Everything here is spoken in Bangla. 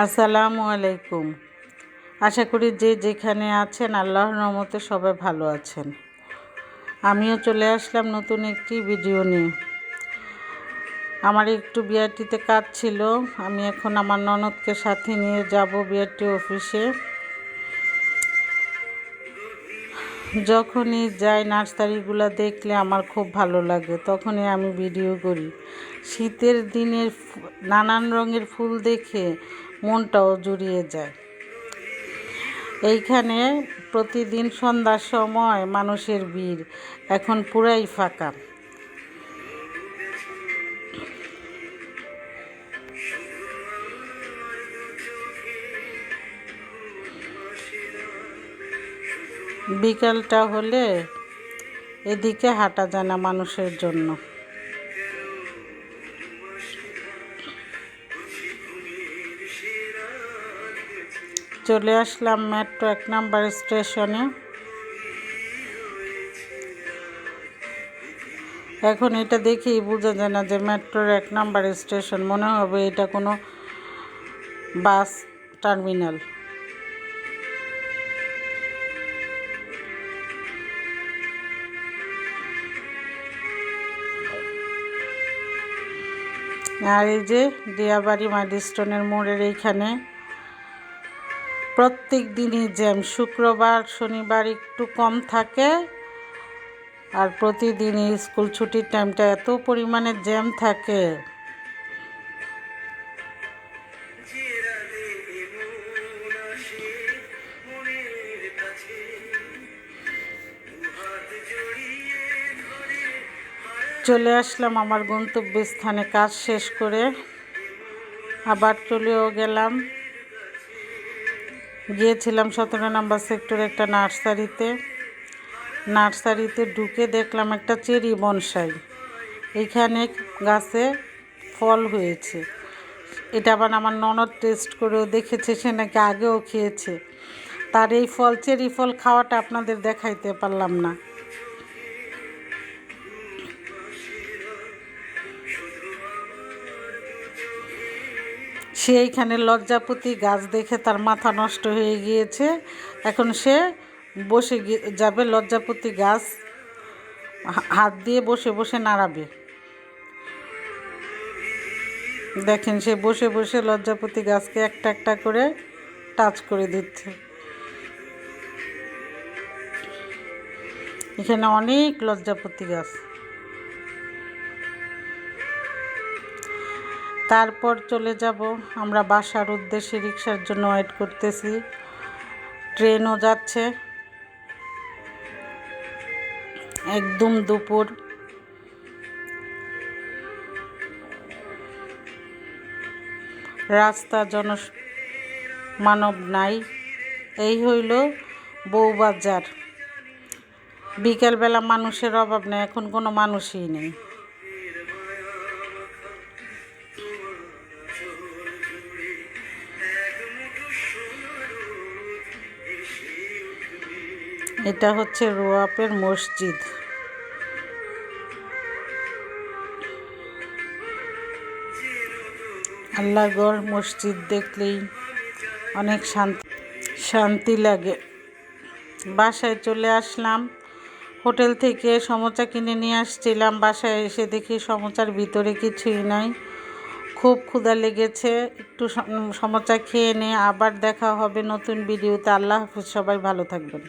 আসসালামু আলাইকুম। আশা করি যে যেখানে আছেন আল্লাহর রহমতে সবাই ভালো আছেন। আমিও চলে আসলাম নতুন একটি ভিডিও নিয়ে। আমার একটু বিআরটিতে কাজ ছিল। আমি এখন আমার ননদকে সাথে নিয়ে যাব বিআরটি অফিসে। যখনই যাই নার্সারিগুলো দেখলে আমার খুব ভালো লাগে, তখনই আমি ভিডিও করি। শীতের দিনের নানান রঙের ফুল দেখে মনটাও জুড়িয়ে যায়। এইখানে প্রতিদিন সন্ধ্যার সময় মানুষের ভিড়, এখন পুরাই ফাঁকা। বিকালটা হলে এদিকে হাঁটা যায় না মানুষের জন্য। চলে আসলাম মেট্রো এক নাম্বার স্টেশনে। এখন এটা দেখেই বোঝা যায় না যে মেট্রোর এক নাম্বার স্টেশন, মনে হবে এটা কোনো বাস টার্মিনাল। আর এই যে দিয়াবাড়ি মাইলস্টোনের মোড়ের এইখানে প্রত্যেক দিনই জ্যাম। শুক্রবার, শনিবার একটু কম থাকে আর প্রতিদিনই স্কুল ছুটির টাইমটা এত পরিমাণে জ্যাম থাকে। চলে আসলাম আমার গন্তব্যস্থানে, কাজ শেষ করে আবার চলেও গেলাম। গিয়েছিলাম সতেরো নম্বর সেক্টরে একটা নার্সারিতে। নার্সারিতে ঢুকে দেখলাম একটা চেরি বনসাই। এইখানে গাছে ফল হয়েছে। এটা আবার আমার ননদ টেস্ট করেও দেখেছে, সে নাকি আগেও খেয়েছে। তার এই ফল, চেরি ফল খাওয়াটা আপনাদের দেখাইতে পারলাম না। সে এইখানে লজ্জাপতি গাছ দেখে তার মাথা নষ্ট হয়ে গিয়েছে। এখন সে বসে যাবে লজ্জাপতি গাছ হাত দিয়ে বসে বসে নাড়াবে। দেখেন সে বসে বসে লজ্জাপতি গাছকে একটা একটা করে টাচ করে দিচ্ছে। এখানে অনেক লজ্জাপতি গাছ। তারপর চলে যাব। আমরা বাসার উদ্দেশ্যে রিক্সার জন্য ওয়েট করতেছি। ট্রেনও যাচ্ছে। একদম দুপুর। রাস্তা জন মানব নাই। এই হইল বউবাজার। বিকেলবেলা মানুষের অভাব নেই, এখন কোনো মানুষই নেই। এটা হচ্ছে রোয়াপের মসজিদ। আল্লাহগড় মসজিদ দেখলেই অনেক শান্তি শান্তি লাগে। বাসায় চলে আসলাম, হোটেল থেকে সমোচা কিনে নিয়ে আসছিলাম। বাসায় এসে দেখি সমোচার ভিতরে কিছুই নাই। খুব ক্ষুধা লেগেছে, একটু সমোচা খেয়ে নিয়ে আবার দেখা হবে নতুন ভিডিওতে। আল্লাহ হাফিজ, সবাই ভালো থাকবেন।